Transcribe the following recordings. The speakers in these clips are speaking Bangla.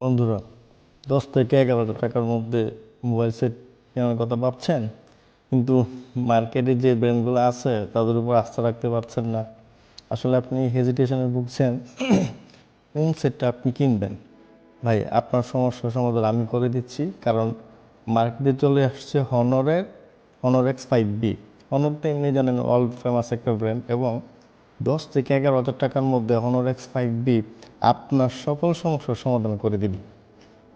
বন্ধুরা, দশ থেকে এগারো হাজার টাকার মধ্যে মোবাইল সেট কেনার কথা ভাবছেন, কিন্তু মার্কেটে যে ব্র্যান্ডগুলো আছে, তাদের উপর আস্থা রাখতে পারছেন না। আসলে আপনি হেজিটেশনে ভুগছেন, কোন সেটটা আপনি কিনবেন? ভাই, আপনার সমস্যার সমাধান আমি করে দিচ্ছি, কারণ মার্কেটে চলে আসছে হনরের Honor X five B Honor তো এমনি জানেন অল ফেমাস একটা ব্র্যান্ড এবং দশ থেকে এগারো হাজার টাকার মধ্যে হনর এক্স ফাইভ বি আপনার সকল সমস্যার সমাধান করে দিবে।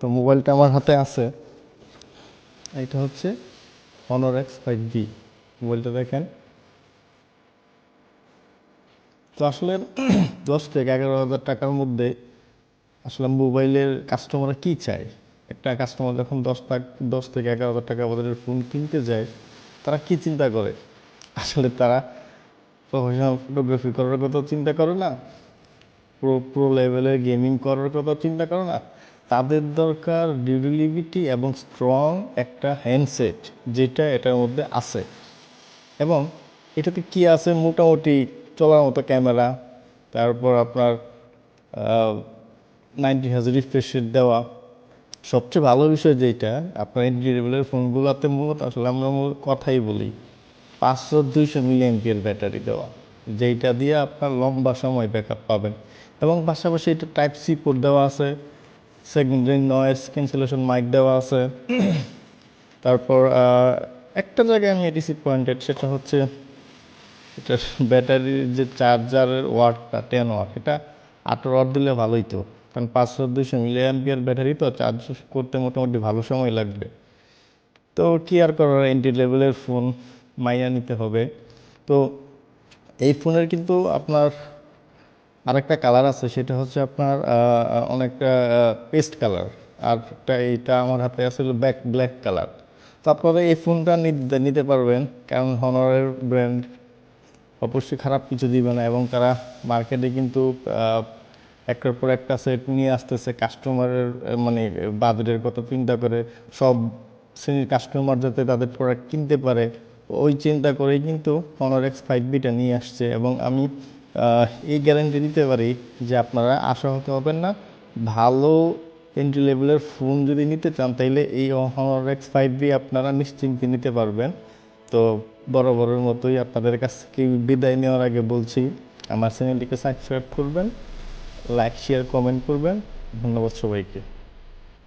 তো মোবাইলটা আমার হাতে আছে। এটা হচ্ছে হনর এক্স ফাইভ বি মোবাইলটা দেখেন। তো আসলে দশ থেকে এগারো হাজার টাকার মধ্যে আসলে মোবাইলের কাস্টমাররা কী চায়? একটা কাস্টমার যখন দশ লাখ, দশ থেকে এগারো হাজার টাকা আমাদের ফোন কিনতে যায়, তারা কি চিন্তা করে? আসলে তারা প্রফেশনাল ফটোগ্রাফি করার কথা চিন্তা করে না। প্রো প্রো লেভেলের গেমিং করার কথা চিন্তা করে না। তাদের দরকার ডিউরিলিভিটি এবং স্ট্রং একটা হ্যান্ডসেট যেটা এটার মধ্যে আছে। এবং এটাতে কি আছে? মোটামুটি চলার মতো ক্যামেরা, তারপর আপনার নাইনটি হাজার রিফ্রেশ দেওয়া। সবচেয়ে ভালো বিষয় যেটা, আপনার এন্ট্রি ফোনগুলোতে মূলত আসলে আমরা কথাই বলি। পাঁচশো দুইশো মিলি মিলিয়ন ব্যাটারি দেওয়া। যেইটা দিয়ে আপনার লম্বা সময় ব্যাকআপ পাবেন। এবং পাশাপাশি এটা টাইপ সি পোর্ট দেওয়া আছে। সেকেন্ডারি নয়েজ ক্যান্সেলেশন মাইক দেওয়া আছে। তারপর একটা জায়গায় আমি ডিসঅ্যাপয়েন্টেড সেটা হচ্ছে এটার ব্যাটারির যে চার্জারের ওয়াটটা টেন ওয়াট এটা আঠারো ওয়াট দিলে ভালোই তো। কারণ পাঁচশো দুইশো মিলিয়াম্পিয়ার ব্যাটারি তো চার্জ করতে মোটামুটি ভালো সময় লাগবে। তো কি আর করার এন্ট্রি লেভেলের ফোন মাইয়া নিতে হবে। তো এই ফোনের কিন্তু আপনার আরেকটা কালার আছে, সেটা হচ্ছে আপনার অনেকটা পেস্ট কালার আর এইটা আমার হাতে আছে ব্যাক ব্ল্যাক কালার তো আপনারা এই ফোনটা নিতে পারবেন, কারণ হনারের ব্র্যান্ড অবশ্যই খারাপ কিছু দিবে না। এবং তারা মার্কেটে কিন্তু একটার পর একটা সেট নিয়ে আসতেছে কাস্টমারের মানে বাজেটের কথা চিন্তা করে। সব শ্রেণির কাস্টমার যাতে তাদের প্রোডাক্ট কিনতে পারে ওই চিন্তা করেই কিন্তু হনার এক্স ফাইভ বিটা নিয়ে আসছে এবং আমি এই গ্যারান্টি দিতে পারি যে আপনারা আশা হতে হবেন না। ভালো এন্ট্রি লেভেলের ফোন যদি নিতে চান, তাইলে এই হনার এক্স ফাইভ বি আপনারা নিশ্চিন্তে নিতে পারবেন। তো বরাবরের মতোই আপনাদের কাছ থেকে বিদায় নেওয়ার আগে বলছি, আমার চ্যানেলটিকে সাবস্ক্রাইব করবেন লাইক শেয়ার কমেন্ট করবেন। ধন্যবাদ সবাইকে।